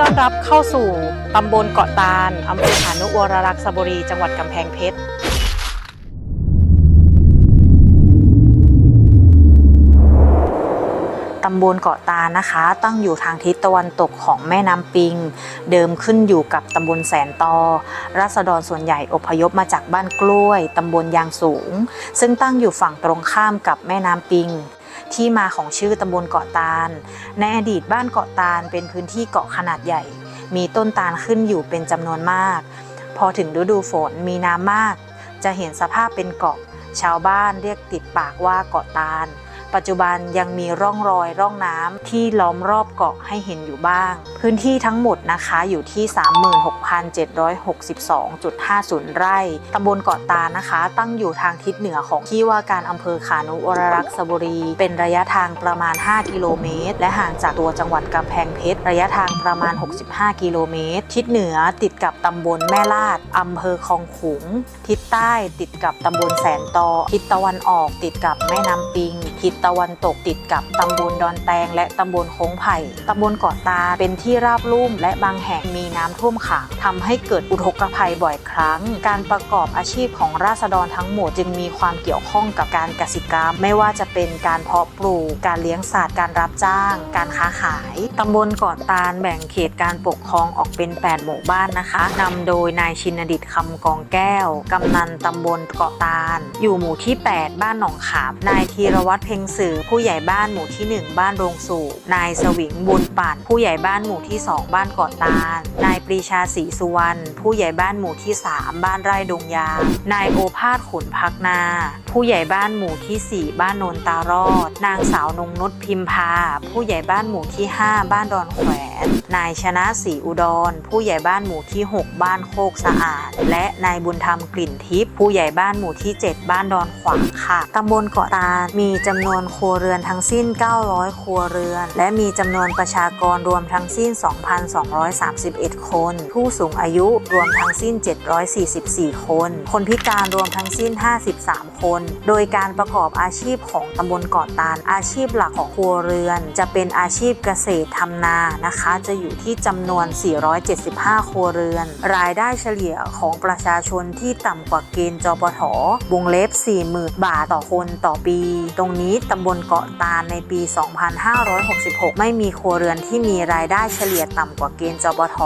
ต้อนรับเข้าสู่ตำบลเกาะตาลอำเภอขานุวรรักษบุรี จังหวัดกำแพงเพชร ตำบลเกาะตาลนะคะ ตั้งอยู่ทางทิศตะวันตกของแม่น้ำปิง เดิมขึ้นอยู่กับตำบลแสนตอราษฎรส่วนใหญ่อพยพมาจากบ้านกล้วย ตำบลยางสูง ซึ่งตั้งอยู่ฝั่งตรงข้ามกับแม่น้ำปิง ที่มาของชื่อตำบลเกาะตาล ในอดีตบ้านเกาะตาลเป็นพื้นที่เกาะขนาดใหญ่ มีต้นตาลขึ้นอยู่เป็นจำนวนมาก พอถึงฤดูฝนมีน้ำมาก จะเห็นสภาพเป็นเกาะ ชาวบ้านเรียกติดปากว่าเกาะตาล ปัจจุบันยังมีร่องรอยร่องน้ำที่ล้อมรอบเกาะให้เห็นอยู่บ้าง พื้นที่ทั้งหมดนะคะอยู่ที่ 36,762.50 ไร่ตำบลเกาะตาลนะคะ ตั้งอยู่ทางทิศเหนือของที่ว่าการอำเภอขานุวรรักษบุรี เป็นระยะทางประมาณ 5 กิโลเมตร และห่างจากตัวจังหวัดกำแพงเพชรระยะทางประมาณ 65 กิโลเมตร ทิศเหนือติดกับตำบลแม่ลาดอำเภอคลองขุง ทิศใต้ติดกับตำบลแสนตอ ทิศตะวันออกติดกับแม่น้ำปิง ทิศตะวันตกติดกับตำบลดอนแตง และตำบลโค้งไผ่ตำบลเกาะตาเป็นที่ราบลุ่ม และบางแห่งมีน้ำท่วมขังทำให้เกิดอุทกภัยบ่อยครั้ง การประกอบอาชีพของราษฎรทั้งหมดจึงมีความเกี่ยวข้องกับการกสิกรรม ไม่ว่าจะเป็นการเพาะปลูก การเลี้ยงสัตว์ การรับจ้าง การค้าขาย ตำบลเกาะตาลแบ่งเขตการปกครองออกเป็น 8 หมู่บ้านนะคะนำโดยนายชินดิตคำกองแก้ว กำนันตำบลเกาะตาล อยู่หมู่ที่ 8 บ้านหนองขาม นายธีรวัตรเพ็งสือผู้ใหญ่บ้านหมู่ที่ 1 บ้านโรงสูบนายสวิงบุญป่น ผู้ใหญ่บ้านหมู่ที่ 2 บ้านเกาะตาล นายปรีชาศรีสุวรรณผู้ใหญ่บ้านหมู่ที่ 3 บ้านไร่ดงยางนายโอภาสขุนพักนา ผู้ใหญ่บ้านหมู่ที่ 4 บ้านโนนตารอด นางสาวนงนุชพิมพา ผู้ใหญ่บ้านหมู่ที่ 5 บ้านดอนแขวนนายชนะศรีอุดร ผู้ใหญ่บ้านหมู่ที่ 6 บ้านโคกสะอาด และนายบุญธรรมกลิ่นทิพย์ผู้ใหญ่บ้านหมู่ที่ 7 บ้านดอนขวางค่ะตำบลเกาะตาลมีจำนวนนครัวเรือนทั้งสิ้น 900 ครัวเรือน และมีจำนวนประชากรรวมทั้งสิ้น 2,231 คน ผู้สูงอายุรวมทั้งสิ้น 744 คน คนพิการรวมทั้งสิ้น 53 คน โดยการประกอบอาชีพของตำบลเกาะตาล อาชีพหลักของครัวเรือน จะเป็นอาชีพเกษตรทำนานะคะ จะอยู่ที่จำนวน 475 ครัวเรือน รายได้เฉลี่ยของประชาชนที่ต่ำกว่าเกณฑ์จปทวงเล็บ 40,000 บาทต่อคนต่อปี ตรงนี้ตำบลเกาะตาลในปี 2566 ไม่มีครัวเรือนที่มีรายได้เฉลี่ยต่ำกว่าเกณฑ์จปท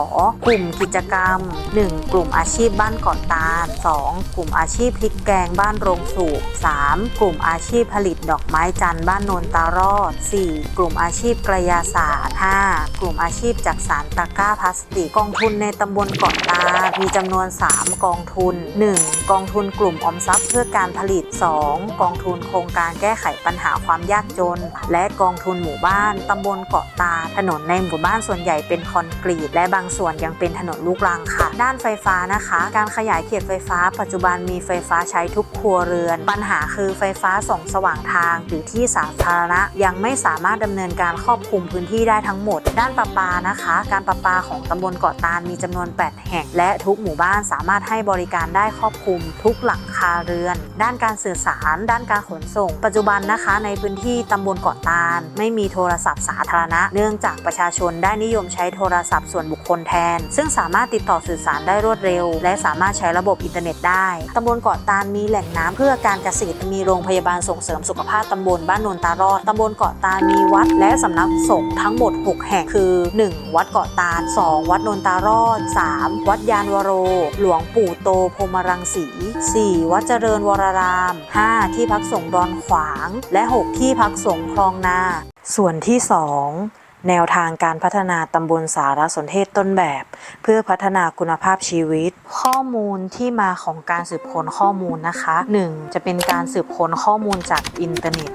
กลุ่มกิจกรรม 1. กลุ่มอาชีพบ้านเกาะตาล 2. กลุ่มอาชีพพริกแกงบ้านโรงสูบ 3. กลุ่มอาชีพผลิตดอกไม้จันทร์บ้านโนนตารอด 4. กลุ่มอาชีพกระยาศาสตร์ 5. กลุ่มอาชีพจักสารตะกร้าพลาสติกกองทุนในตำบลเกาะตาลมีจำนวน 3 กองทุน 1. กองทุนกลุ่มออมทรัพย์เพื่อการผลิต 2. กองทุนโครงการแก้ไขปัญหาความยากจน และกองทุนหมู่บ้านตำบลเกาะตา ถนนในหมู่บ้านส่วนใหญ่เป็นคอนกรีต และบางส่วนยังเป็นถนนลูกรังค่ะ ด้านไฟฟ้านะคะ การขยายเขตไฟฟ้า ปัจจุบันมีไฟฟ้าใช้ทุกครัวเรือน ปัญหาคือไฟฟ้าส่องสว่างทาง หรือที่สาธารณะยังไม่สามารถดำเนินการครอบคลุมพื้นที่ได้ทั้งหมด ด้านประปานะคะ การประปาของตำบลเกาะตาลมีจำนวน 8 แห่ง และทุกหมู่บ้านสามารถให้บริการได้ครอบคลุมทุกหลังคาเรือน ด้านการสื่อสาร ด้านการขนส่ง ปัจจุบันนะคะในพื้นที่ตำบลเกาะตาล ไม่มีโทรศัพท์สาธารณะ เนื่องจากประชาชนได้นิยมใช้โทรศัพท์ส่วนบุคคลแทน ซึ่งสามารถติดต่อสื่อสารได้รวดเร็ว และสามารถใช้ระบบอินเทอร์เน็ตได้ตำบลเกาะตาลมีแหล่งน้ำเพื่อการเกษตรมีโรงพยาบาลส่งเสริมสุขภาพตำบลบ้านโนนตารอดตำบลเกาะตาลมีวัด และสำนักสงฆ์ทั้งหมด 6 แห่งคือ 1. วัดเกาะตาล 2. วัดโนนตารอด 3. วัดยานวโร หลวงปู่โตพมรังสี 4. วัดเจริญวราราม 5. ที่พักสงฆ์ดอนขวาง และ6 ที่พักสงคลองนา ส่วนที่ 2 แนวทางการพัฒนาตำบลสารสนเทศต้นแบบ เพื่อพัฒนาคุณภาพชีวิต ข้อมูลที่มาของการสืบค้นข้อมูลนะคะ 1. จะเป็นการสืบค้นข้อมูลจากอินเทอร์เน็ต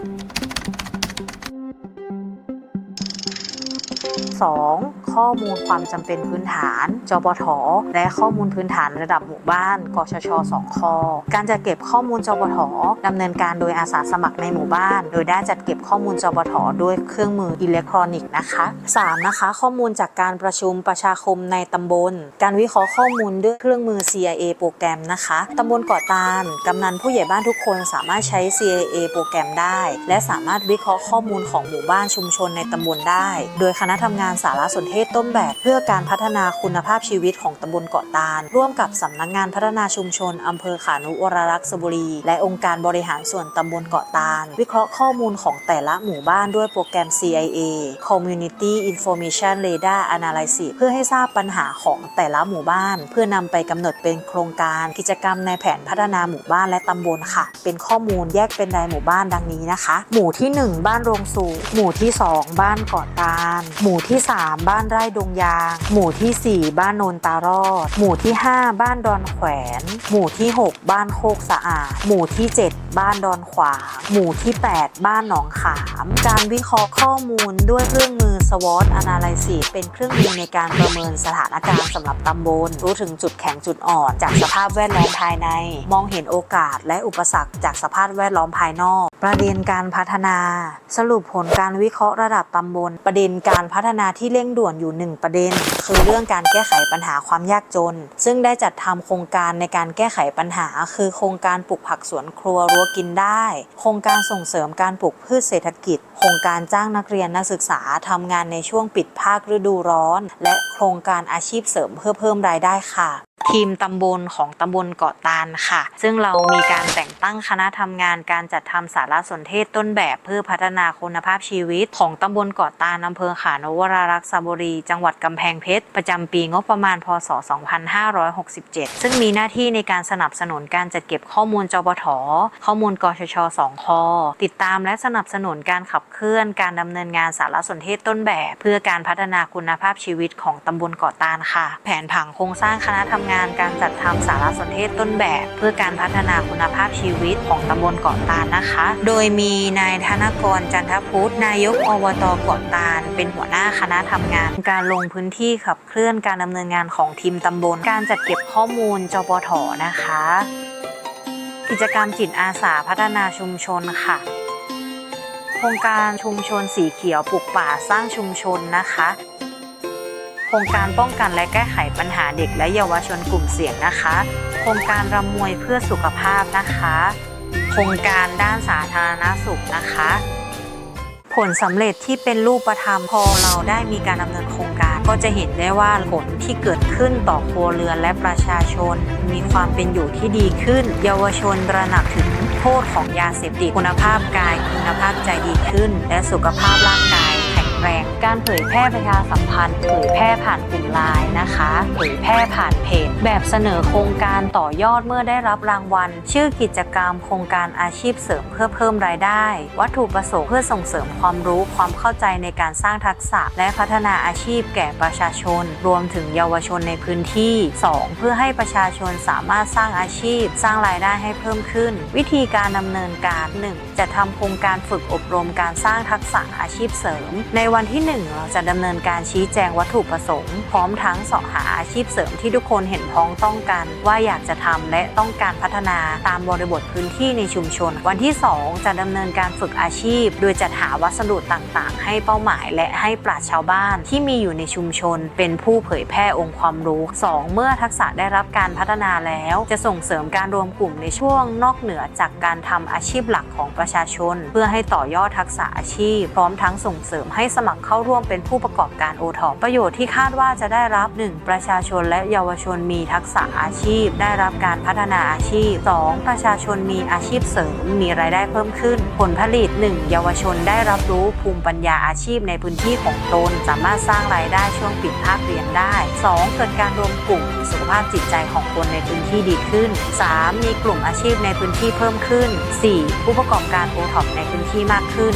ข้อมูลความจำเป็นพื้นฐาน จปท และข้อมูลพื้นฐานระดับหมู่บ้าน กชช2คอการจัดเก็บข้อมูลจปทดำเนินการโดยอาสาสมัครในหมู่บ้าน โดยได้จัดเก็บข้อมูลจปทด้วยเครื่องมืออิเล็กทรอนิกส์นะคะ 3. นะคะ ข้อมูลจากการประชุมประชาคมในตำบล การวิเคราะห์ข้อมูลด้วยเครื่องมือ CIA โปรแกรมนะคะตำบลเกาะตาลกำนันผู้ใหญ่บ้านทุกคนสามารถใช้ CIA โปรแกรมได้ และสามารถวิเคราะห์ข้อมูลของหมู่บ้านชุมชนในตำบลได้ โดยคณะทำงานสารสนเทศศต้นแบบเพื่อการพัฒนาคุณภาพชีวิตของตำบลเกาะตาล ร่วมกับสำนักงานพัฒนาชุมชนอำเภอขานุวรรักษ์สบุรี และองค์การบริหารส่วนตำบลเกาะตาล วิเคราะห์ข้อมูลของแต่ละหมู่บ้านด้วยโปรแกรม CIA Community Information Radar Analysis เพื่อให้ทราบปัญหาของแต่ละหมู่บ้าน เพื่อนำไปกำหนดเป็นโครงการกิจกรรมในแผนพัฒนาหมู่บ้านและตำบลค่ะ เป็นข้อมูลแยกเป็นรายหมู่บ้านดังนี้นะคะ หมู่ที่ 1 บ้านโรงสูบหมู่ที่ 2 บ้านเกาะตาล หมู่ที่ 3 บ้านไร่ดงยาง หมู่ทีสี่ 4 บ้านโนนตารอด หมู่ที่ 5 บ้านดอนแขวน หมู่ที่ 6 บ้านโคกสะอาด หมู่ที่ 7 บ้านดอนขวาง หมู่ที่ 8 บ้านหนองขาม การวิเคราะห์ข้อมูลด้วยเครื่องมือ SWOT Analysis เป็นเครื่องมือในการประเมินสถานการณ์สำหรับตำบล รู้ถึงจุดแข็งจุดอ่อน จากสภาพแวดล้อมภายใน มองเห็นโอกาสและอุปสรรคจากสภาพแวดล้อมภายนอกประเด็นการพัฒนาสรุปผลการวิเคราะห์ระดับตำบล ประเด็นการพัฒนาที่เร่งด่วนอยู่ 1 ประเด็น คือเรื่องการแก้ไขปัญหาความยากจน ซึ่งได้จัดทำโครงการในการแก้ไขปัญหา คือโครงการปลูกผักสวนครัวรั้วกินได้ โครงการส่งเสริมการปลูกพืชเศรษฐกิจ โครงการจ้างนักเรียนนักศึกษาทำงานในช่วงปิดภาคฤดูร้อน และโครงการอาชีพเสริมเพื่อเพิ่มรายได้ค่ะ ทีมตำบลของตำบลเกาะตาลค่ะ ซึ่งเรามีการแต่งตั้งคณะทำงานการจัดทำสารสนเทศต้นแบบเพื่อพัฒนาคุณภาพชีวิต ของตำบลเกาะตาลอำเภอขานวรารักษ์สบุรี จังหวัดกำแพงเพชร ประจำปีงบประมาณ พศ 2567 ซึ่งมีหน้าที่ในการสนับสนุนการจัดเก็บข้อมูลจปทข้อมูลกชช2คอติดตามและสนับสนุนการขับเคลื่อนการดำเนินงานสารสนเทศต้นแบบ เพื่อการพัฒนาคุณภาพชีวิตของตำบลเกาะตาลค่ะ แผนผังโครงสร้างคณะทำงานการจัดทำสารสนเทศต้นแบบ เพื่อการพัฒนาคุณภาพชีวิตของตำบลเกาะตาลนะคะ โดยมีนายธนกรจันทพุทธนายกอบตเกาะตาล เป็นหัวหน้าคณะทำงาน การลงพื้นที่ขับเคลื่อนการดำเนินงานของทีมตำบล การจัดเก็บข้อมูลจปทนะคะ กิจกรรมจิตอาสาพัฒนาชุมชนค่ะโครงการชุมชนสีเขียวปลูกป่าสร้างชุมชนนะคะ ครงการป้องกันและแก้ไขปัญหาเด็กและเยาวชนกลุ่มเสี่ยงนะคะ โครงการรำมวยเพื่อสุขภาพนะคะ โครงการด้านสาธารณสุขนะคะ ผลสำเร็จที่เป็นรูปธรรมพอเราได้มีการดำเนินโครงการ ก็จะเห็นได้ว่าผลที่เกิดขึ้นต่อครัวเรือนและประชาชน มีความเป็นอยู่ที่ดีขึ้น เยาวชนระหนักถึงโทษของยาเสพติดคุณภาพกาย คุณภาพใจดีขึ้น และสุขภาพร่างกาย แรง การเผยแพร่ประชาสัมพันธ์เผยแพร่ผ่านกลุ่มไลน์นะคะ เผยแพร่ผ่านเพจ แบบเสนอโครงการต่อยอดเมื่อได้รับรางวัล ชื่อกิจกรรมโครงการอาชีพเสริมเพื่อเพิ่มรายได้ วัตถุประสงค์เพื่อส่งเสริมความรู้ความเข้าใจในการสร้างทักษะ และพัฒนาอาชีพแก่ประชาชน รวมถึงเยาวชนในพื้นที่ 2. เพื่อให้ประชาชนสามารถสร้างอาชีพ สร้างรายได้ให้เพิ่มขึ้น วิธีการดำเนินการ 1. จะทำโครงการฝึกอบรมการสร้างทักษะอาชีพเสริม ในวันที่ 1 เราจะดำเนินการชี้แจงวัตถุประสงค์ พร้อมทั้งเสาะหาอาชีพเสริมที่ทุกคนเห็นพ้องต้องกันว่าอยากจะทำและต้องการพัฒนาตามบริบทพื้นที่ในชุมชน วันที่ 2 จะดำเนินการฝึกอาชีพ โดยจัดหาวัสดุต่างๆ ให้เป้าหมายและให้ปราชชาวบ้านที่มีอยู่ในชุมชน เป็นผู้เผยแพร่องค์ความรู้ 2. เมื่อทักษะได้รับการพัฒนาแล้ว จะส่งเสริมการรวมกลุ่มในช่วงนอกเหนือจากการทำอาชีพหลักของประชาชน เพื่อให้ต่อยอดทักษะอาชีพ พร้อมทั้งส่งเสริมให้สมัครเข้าร่วมเป็นผู้ประกอบการโอทอประโยชน์ที่คาดว่าจะได้รับ 1. ประชาชนและเยาวชนมีทักษะอาชีพ ได้รับการพัฒนาอาชีพ 2. ประชาชนมีอาชีพเสริม มีรายได้เพิ่มขึ้น ผลผลิต 1. เยาวชนได้รับรู้ภูมิปัญญาอาชีพในพื้นที่ของตน สามารถสร้างรายได้ช่วงปิดภาคเรียนได้ 2. เกิดการรวมกลุ่มสุขภาพจิตใจของคนในพื้นที่ดีขึ้น 3. มีกลุ่มอาชีพในพื้นที่เพิ่มขึ้น 4. ผู้ประกอบการโอท็อปในพื้นที่มากขึ้น